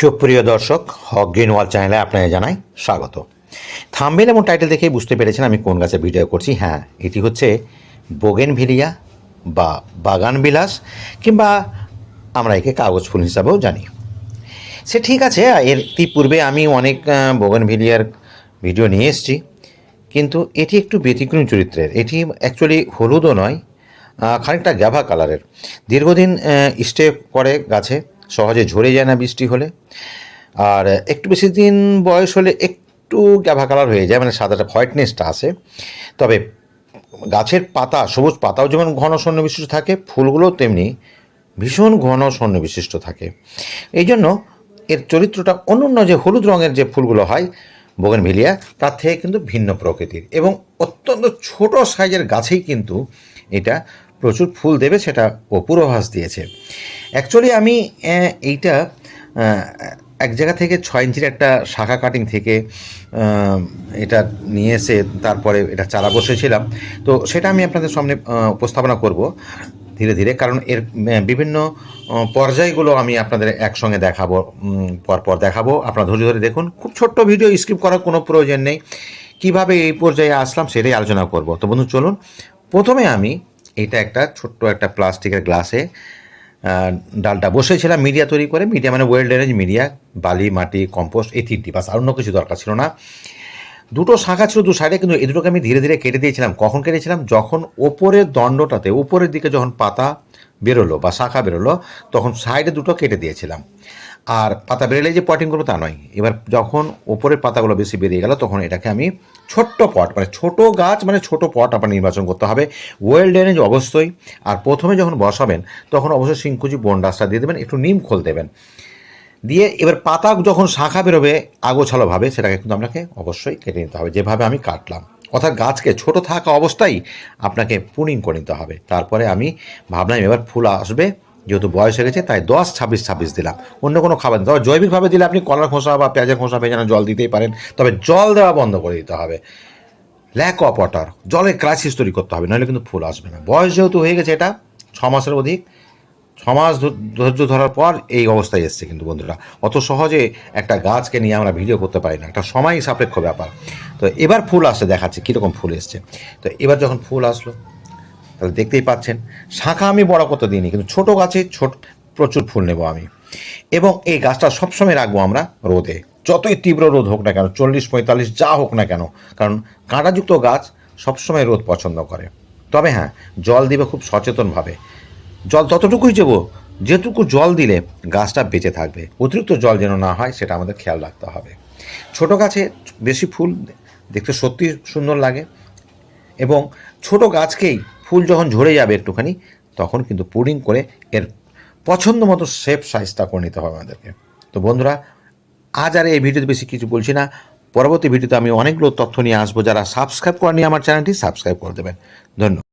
সুপ্রিয় দর্শক, হক গ্রিন ওয়াল চ্যানেলে আপনাকে জানাই স্বাগত। থাম্বেল এবং টাইটেল দেখেই বুঝতে পেরেছেন আমি কোন গাছে ভিডিও করছি। হ্যাঁ এটি হচ্ছে বোগেন ভিলিয়া বা বাগান বিলাস কিংবা আমরা একে কাগজ ফুল হিসাবেও জানি। সে ঠিক আছে, এর পূর্বে আমি অনেক বোগেন ভিলিয়ার ভিডিও নিয়ে এসেছি, কিন্তু এটি একটু ব্যতিক্রম চরিত্রের। এটি অ্যাকচুয়ালি হলুদও নয় খানিকটা গ্যাভা কালারের দীর্ঘদিন স্টে করে গাছে সহজে ঝরে যায় না বৃষ্টি হলে। আর একটু বেশি দিন বয়স হলে একটু গ্যাভা কালার হয়ে যায় মানে সাদাটা হোয়াইটনেসটা আসে। তবে গাছের পাতা, সবুজ পাতাও যেমন ঘন সৈন্য বিশিষ্ট থাকে, ফুলগুলোও তেমনি ভীষণ ঘন সৈন্য বিশিষ্ট থাকে। এই জন্য এর চরিত্রটা অন্য যে হলুদ রঙের যে ফুলগুলো হয় বোগেনভিলিয়া তার থেকে কিন্তু ভিন্ন প্রকৃতির। এবং অত্যন্ত ছোট সাইজের গাছেই কিন্তু এটা প্রচুর ফুল দেবে, সেটা ও পূর্বাভাস দিয়েছে। অ্যাকচুয়ালি আমি এইটা এক জায়গা থেকে ছয় ইঞ্চির একটা শাখা কাটিং থেকে এটা নিয়ে এসে তারপরে এটা চারা বসেছিলাম। তো সেটা আমি আপনাদের সামনে উপস্থাপনা করব ধীরে ধীরে। কারণ এর বিভিন্ন পর্যায়গুলো আমি আপনাদের একসঙ্গে দেখাবো পরপর দেখাবো। আপনারা ধৈর্য ধরে দেখুন। খুব ছোট্ট ভিডিও স্কিপ করার কোনো প্রয়োজন নেই। কীভাবে এই পর্যায়ে আসলাম সেটাই আলোচনা করব। তো বন্ধু, চলুন। প্রথমে আমি, এটা একটা ছোট্ট একটা প্লাস্টিকের গ্লাসে ডালটা। বসেছিলাম মিডিয়া তৈরি করে মিডিয়া মানে ওয়েল ড্রেনেজ মিডিয়া বালি, মাটি কম্পোস্ট এই তিনটি বাস, আর অন্য কিছু দরকার ছিল না। দুটো শাঁখা ছিল দু সাইডে কিন্তু এই দুটোকে আমি ধীরে ধীরে কেটে দিয়েছিলাম। কখন কেটেছিলাম? যখন ওপরের দণ্ডটাতে, ওপরের দিকে যখন পাতা বেরোলো বা শাখা বেরোলো, তখন সাইডে দুটো কেটে দিয়েছিলাম। আর পাতা বেরোলে যে পটিং করব তা নয়। এবার যখন ওপরের পাতাগুলো বেশি বেরিয়ে গেল, তখন এটাকে আমি ছোট্ট পট মানে ছোট গাছ মানে ছোট পট আপনার নির্বাচন করতে হবে। ওয়েল ড্রেনেজ অবশ্যই। আর প্রথমে যখন বসাবেন, তখন অবশ্যই সিংকুচি বন্ডাসটা দিয়ে দেবেন, একটু নিম খোল দেবেন। দিয়ে এবার পাতা যখন শাখা বেরোবে আগোছালোভাবে সেটাকে কিন্তু আপনাকে অবশ্যই কেটে নিতে হবে। যেভাবে আমি কাটলাম। অর্থাৎ গাছকে ছোট থাকা অবস্থায় আপনাকে পুনিং করে নিতে হবে। তারপরে আমি ভাবলাম এবার ফুল আসবে। যেহেতু বয়স হয়ে গেছে, তাই দশ, ছাব্বিশ ছাব্বিশ দিলাম। অন্য কোনো খাবার। তবে জৈবিকভাবে দিলে আপনি কলার খোসা বা পেঁয়াজের খোসা ভেজানো জল দিতেই পারেন। তবে জল দেওয়া বন্ধ করে দিতে হবে। ল্যাক অফ ওয়াটার জলের ক্রাইসিস তৈরি করতে হবে নাহলে কিন্তু ফুল আসবে না। বয়স যেহেতু হয়ে গেছে এটা, ছ মাসের অধিক, ছ মাস ধৈর্য ধরার পর এই অবস্থায় এসছে কিন্তু বন্ধুরা। অত সহজে একটা গাছকে নিয়ে আমরা ভিডিও করতে পারি না। একটা সময় সাপেক্ষ ব্যাপার। তো এবার ফুল আসছে, দেখাচ্ছে কীরকম ফুল এসছে। তো এবার যখন ফুল আসলো তাহলে দেখতেই পাচ্ছেন, শাখা আমি বড় করতে দিইনি, কিন্তু ছোট গাছে ছোট, প্রচুর ফুল নেব আমি। এবং এই গাছটা সবসময় রাখব আমরা রোদে। যতই তীব্র রোদ হোক না কেন, চল্লিশ পঁয়তাল্লিশ যা হোক না কেন, কারণ কাঁটাযুক্ত গাছ সবসময় রোদ পছন্দ করে। তবে হ্যাঁ জল দিবে খুব সচেতনভাবে। জল ততটুকুই দেবো, যেটুকু জল দিলে গাছটা বেঁচে থাকবে। অতিরিক্ত জল যেন না হয়, সেটা আমাদের খেয়াল রাখতে হবে। ছোট গাছে বেশি ফুল দেখতে সত্যি সুন্দর লাগে। এবং ছোট গাছকেই ফুল যখন ঝরে যাবে একটুখানি, তখন কিন্তু পুডিং করে এর পছন্দ মতো শেপ সাইজটা করে নিতে হবে আমাদেরকে। তো বন্ধুরা, আজ আর এই ভিডিওতে বেশি কিছু বলছি না। পরবর্তী ভিডিওতে আমি অনেকগুলো তথ্য নিয়ে আসব। যারা সাবস্ক্রাইব করেনি আমার চ্যানেলটি সাবস্ক্রাইব করে দেবেন। ধন্যবাদ।